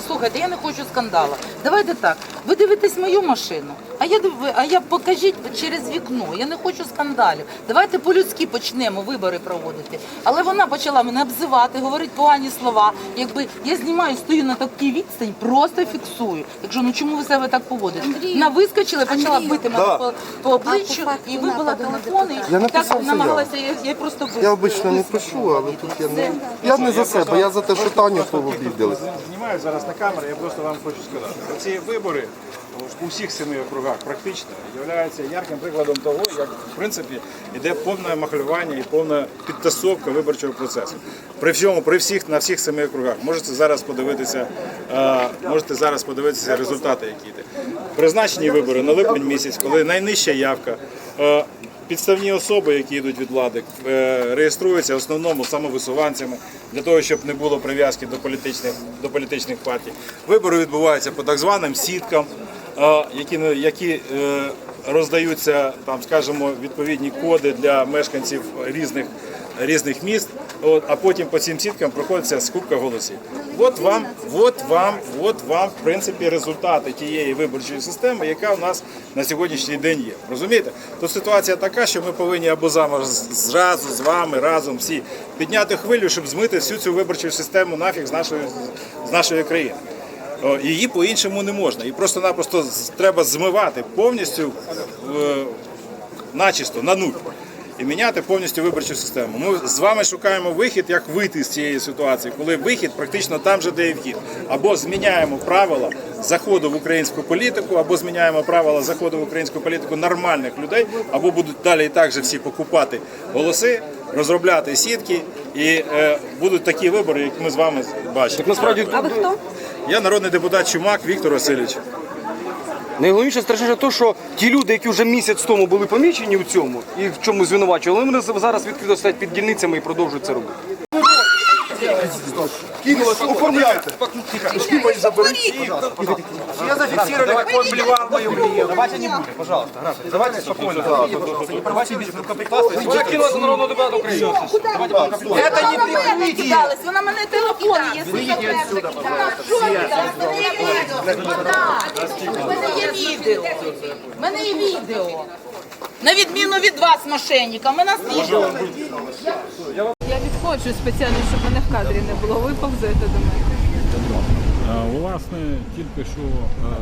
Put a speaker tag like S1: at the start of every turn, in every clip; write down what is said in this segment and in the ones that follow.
S1: слухайте, я не хочу скандала. Давайте так. Ви дивитесь мою машину, а я див... а я покажіть через вікно. Я не хочу скандалів. Давайте по-людськи почнемо вибори проводити. Але вона почала мене обзивати, говорить погані слова. Якби я знімаю, стою на такій відстані, просто фіксую. Якщо ну чому ви себе так поводите? Вона вискочила, почала
S2: Андрію.
S1: бити мене
S3: Да.
S1: по, по обличчю
S2: А
S1: і вибила
S2: нападу на
S1: телефон. І
S3: Я написав
S1: так намагалася, я, я просто
S3: Я обично не пишу, але тут я не. Я не за себе, я за те, що Таню обідали.
S4: Знімаю зараз на камеру, я просто вам хочу сказати. Ці вибори у всіх семи округах практично є ярким прикладом того, як в принципі йде повне махлювання і повна підтасовка виборчого процесу. При всьому, при всіх на всіх семи округах можете зараз подивитися, е, можете зараз подивитися результати, які йде. Призначені вибори на липень місяць, коли найнижча явка. Підставні особи, які йдуть від влади, е, реєструються в основному самовисуванцями для того, щоб не було прив'язки до політичних до політичних партій. Вибори відбуваються по так званим сіткам, е, які які е, роздаються там, скажімо, відповідні коди для мешканців різних різних міст. От, а потім по цим сіткам проходиться скупка голосів. От вам, от вам, от вам, в принципі, результати тієї виборчої системи, яка у нас на сьогоднішній день є. Розумієте? Тут ситуація така, що ми повинні або зразу з вами разом всі підняти хвилю, щоб змити всю цю виборчу систему нафіг з нашої з нашої країни. Її по-іншому не можна. І просто-напросто треба змивати повністю е, начисто на нуль і міняти повністю виборчу систему. Ми з вами шукаємо вихід, як вийти з цієї ситуації, коли вихід практично там же, де і вхід. Або зміняємо правила заходу в українську політику, або зміняємо правила заходу в українську політику нормальних людей, або будуть далі і так же всі покупати голоси, розробляти сітки, і е, будуть такі вибори, як ми з вами бачимо.
S5: Насправді
S2: А ви хто?
S4: Я народний депутат Чумак Віктор Васильович.
S5: Найголовніше страшніше те, що ті люди, які вже місяць тому були помічені у цьому і в чому звинувачували, вони зараз відкрито стоять під дільницями і продовжують це робити.
S3: Кинулось, оформляйте.
S6: Я зафиксировали, как он блевал мою клиентку. Давайте не будем, пожалуйста. граждане. Давайте спокойно. Давайте без рукоприкладства.
S5: Це кинула за народного депутата України.
S6: Это не прикрытие.
S1: Кидалась, вона мене телефон є.
S6: Выйдите отсюда, пожалуйста.
S1: У мене є відео. У мене є відео. На відміну від вас, мошенника, ми нас відео.
S7: Відходжу спеціально, щоб мене в кадрі не було. Ви повзете до мене.
S8: Е, Власне, тільки що е,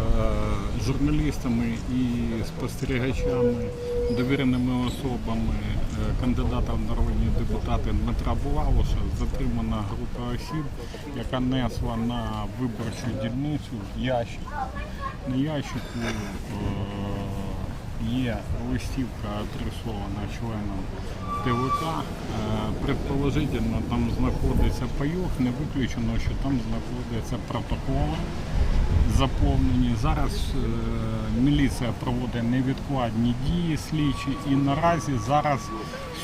S8: журналістами і спостерігачами, довіреними особами е, кандидата в народні депутати Дмитра Булавуша затримана група осіб, яка несла на виборчу дільницю ящик. На ящику е, є листівка адресована членам ТВК. Е, Предположительно, там знаходиться пайок, не виключено, що там знаходяться протоколи заповнені. Зараз е, міліція проводить невідкладні дії слідчі і наразі зараз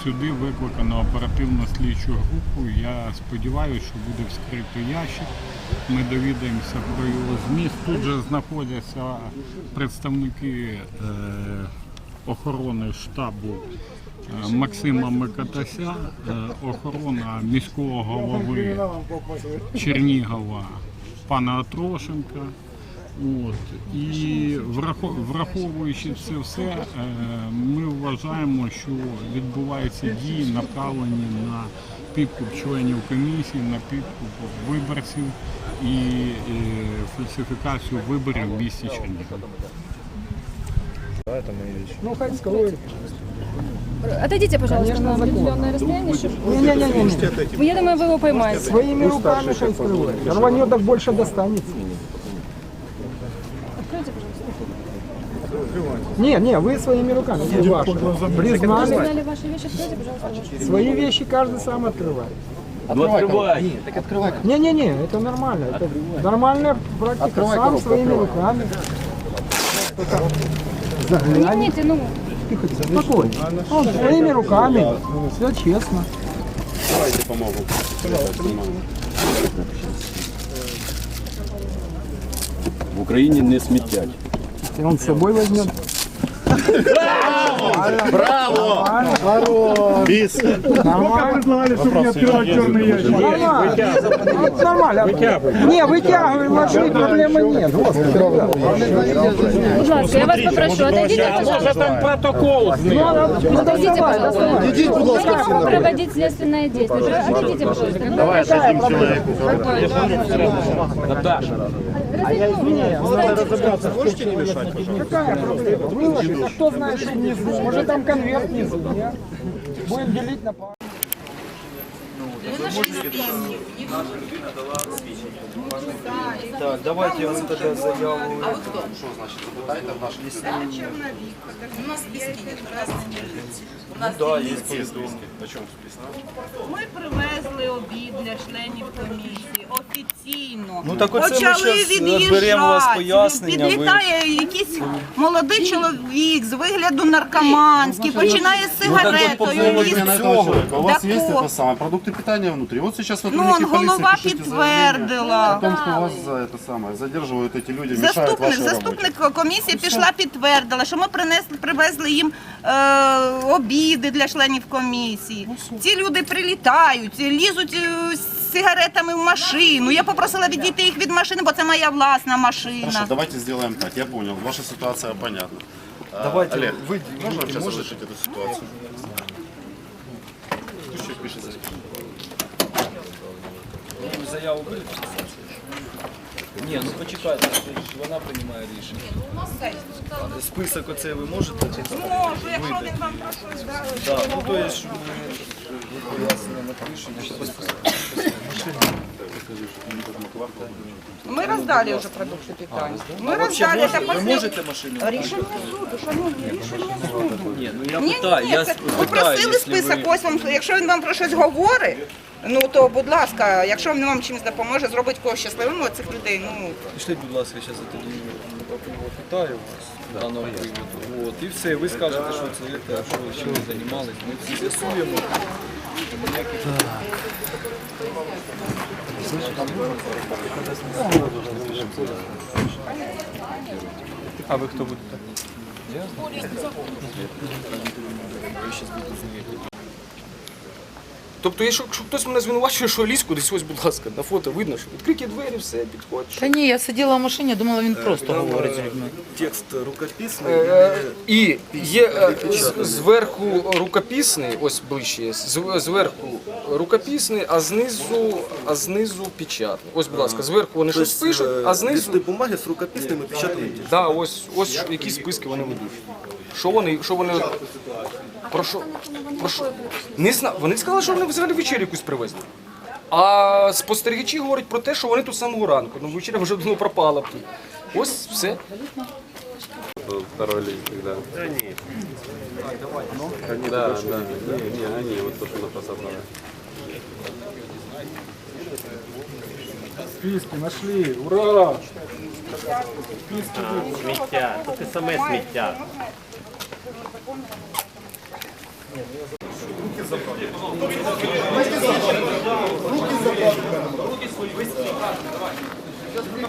S8: сюди викликано оперативну слідчу групу. Я сподіваюся, що буде вскрито ящик. Ми довідаємося про його зміст. Тут же знаходяться представники е, охорони штабу Максима Микатася, е, охорона міського голови Чернігова пана Атрошенка. От. І врахо- враховуючи це все, е, ми вважаємо, що відбуваються дії, направлені на підкуп членів комісії, на підкуп виборців і фальсифікацію виборів в місті Чернігів.
S7: Отойдите, пожалуйста, на определенное расстояние, чтобы... Я думаю, вы его поймаете.
S9: Своими руками скрывает. Рванет, так больше достанется.
S7: Откройте, пожалуйста.
S9: Не, не, вы своими руками. Это ваше. Признали.
S7: Ваши вещи, откройте, пожалуйста, ваши.
S9: Свои вещи каждый сам открывает.
S6: Открывай. Так открывай.
S9: Не-не-не, это нормально. Это нормальная практика. Сам своими руками. Заглянь.
S7: Извините, ну,
S9: Спокойно. Своими руками. Все честно. Давайте помогу.
S10: В Україні не смітять.
S9: И он с собой возьмет. Браво!
S8: предлагали, чтобы не открывать черный ящик.
S9: Вот нормально. Не, вытягивай, ложи, проблемы нет. Господи, ребята.
S7: Будь ласка, я вас попрошу, отойдите, пожалуйста.
S8: там протокол
S7: Отойдите, пожалуйста.
S3: Ідіть, будь
S7: Мы
S3: ласка,
S7: не можем проводить следственное действие. Отойдите, пожалуйста.
S8: Давай дадим человеку.
S9: Какая проблема? Выложить, а кто знает, что внизу? Может там конверт внизу, нет? Будем делить на пару.
S5: Так, давайте ми тоді заяву.
S1: У нас списки нет, красные У нас
S5: Да,
S1: есть
S5: є списки.
S2: Ми привезли обід для членів комісії офіційно.
S5: Ну, так оце ми
S2: Почали
S5: щас
S2: від'їжджати.
S5: беремо у вас пояснення, ви-
S2: Підлітає якийсь молодий чоловік з вигляду наркоманський, починає з
S5: Ну, так от по
S2: сигаретою.
S5: поводу
S2: лізти.
S5: цього.
S10: У вас
S2: Так
S10: есть
S2: вот.
S10: это самое, продукты питания внутри. Вот сейчас вот
S2: Ну, он голова підтвердила.
S10: о том, что вас за это самое задерживают эти люди, мешают
S2: Заступник,
S10: вашей работе.
S2: заступник комісії пішла, підтвердила, що ми принесли, привезли їм е, обіди для членів комісії. Ці люди прилітають, лізуть е, з сигаретами в машину. Я попросила відійти їх від машини, бо це моя власна машина.
S10: Хорошо, давайте сделаем так. Я понял, ваша ситуация понятна. А,
S5: Давайте
S10: Олег,
S5: вы
S10: можно сейчас разрешить эту ситуацию? Пусть пишет.
S5: Заяву будете Ні, ну почекайте, вона приймає рішення. Список оцей ви можете читати?
S2: Можу, якщо він вам про щось дасть.
S5: Так, ну то є, що ми пояснення напишемо.
S2: Ми роздали вже продукти питання. Ми роздали. Це
S5: ви можете машину?
S2: Рішення суду, шановні, рішення суду.
S5: Ні, ну я
S2: Ні,
S5: питаю,
S2: ні,
S5: я
S2: це,
S5: питаю,
S2: ви просили
S5: якщо
S2: список,
S5: ви-
S2: ось вам, якщо він вам про щось говорить, ну то будь ласка, якщо він вам чимось допоможе, зробить когось щасливим, ну, цих людей, ну
S5: Пішліть, будь ласка, зараз я тоді питаю вас даного приводу. От, і все, ви скажете, що це, це, що ви чим ви займалися. Ми всі з'ясуємо. А ви хто будете? Я? Тобто, якщо, якщо хтось мене звинувачує, що я лізь кудись, ось, будь ласка, на фото видно, що відкриті двері, все, підходиш.
S1: Та ні, я сиділа в машині, думала, він просто говорить з людьми.
S5: Текст рукописний. Е, І є е, з- зверху рукописний, ось ближче, є, з- зверху рукописний, а знизу, а знизу печатний. Ось, будь ласка, зверху вони щось пишуть, а знизу.
S6: бумаги з рукописними печатними.
S5: Да, ось, ось які списки вони ведуть. Що вони, що вони. Про що? Про що? Не знаю. Вони сказали, що вони взагалі вечерю якусь привезли. А спостерігачі говорять про те, що вони тут з самого ранку. Ну, вечеря вже давно пропала б тут. Ось все.
S10: Второй лист, да. Да нет. Да, да. Не, не, они, вот то, что на посадном.
S9: Списки нашли, ура!
S6: Сміття, то ти саме сміття.
S11: Не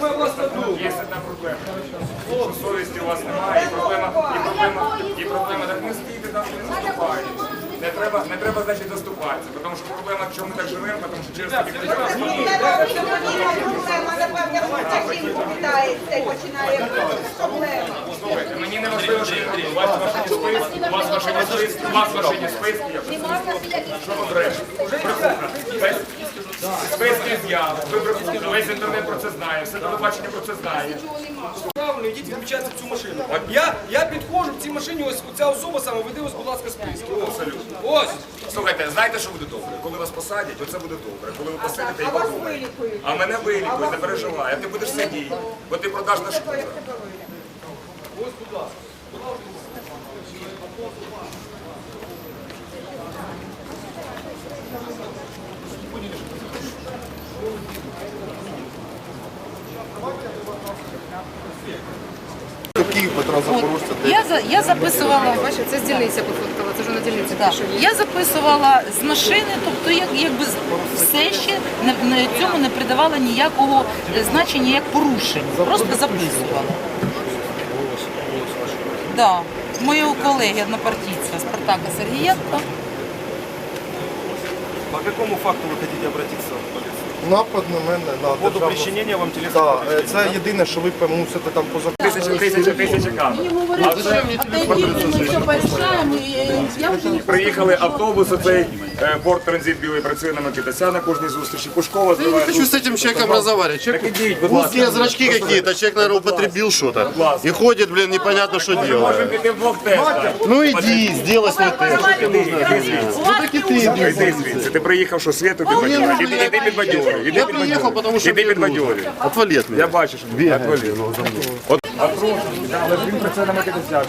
S11: моя власна думка. Є одна проблема. Що совісті у вас немає, і проблема, і проблема, і проблема, так не стійте там, не наступайте. Не треба, не треба, значить, доступатися, тому що проблема, чому ми так живемо, тому що через людей
S2: Проблема, напевне, Потім повідається і починає проблеми.
S11: Слухайте, мені не важливо, що у вас в машині списки, у вас в машині списки, у вас в машині списки. Що ви брешете? Весь- Списки з'яв, весь інтернет про це знає, все телебачення про це знає.
S5: Правильно, йдіть відмічайте в цю машину. Я, я підходжу в цій машині, ось ця особа саме веде ось, будь ласка, списки. Абсолютно. Ось.
S11: Слухайте, знаєте, що буде добре? Коли вас посадять, оце буде добре. Коли ви посидите і подумаєте. А мене вилікують, не переживай, а ти будеш сидіти, бо ти продаж на шкуру.
S3: Київ Петра Запорожця,
S1: Я, за- я записувала.
S7: Бачите, це з дільниці пофоткала, це ж на дільниці
S1: Так. Я записувала з машини, тобто як, якби все ще не, не- цьому не придавала ніякого е, значення як порушень. Просто записувала. Да. Моєго колеги однопартійця Спартака Сергієнка.
S6: По какому факту вы хотите обратиться в полицию?
S3: Напад на мене на державну...
S6: причинения вам телесного
S3: Так, е, це єдине, що ви мусите там по закону.
S11: Тисяча, тисяча, тисяча камер. Приїхали автобуси, цей е, порт транзит білий працює на Микитася на кожній зустрічі. Пушкова
S10: Я не хочу с этим человеком разговаривать. Человек,
S11: Так ідіть, будь ласка.
S10: узкие зрачки какие-то, человек, наверное, употребил что-то. И ходит, блин, непонятно, что
S11: Можемо
S10: делает.
S11: піти в блок теста.
S10: Ну иди, сделай свой тест. Ну так и ты иди.
S11: Іди звідси. Ти приїхав, що світу підбадьорює. Іди, іди підбадьорюй.
S10: Я приехал, потому что
S11: Іди підбадьорюй.
S10: Отвали от меня.
S11: Я бачу, що
S10: Бегай,
S11: Отвали. От, але він працює на Микитася.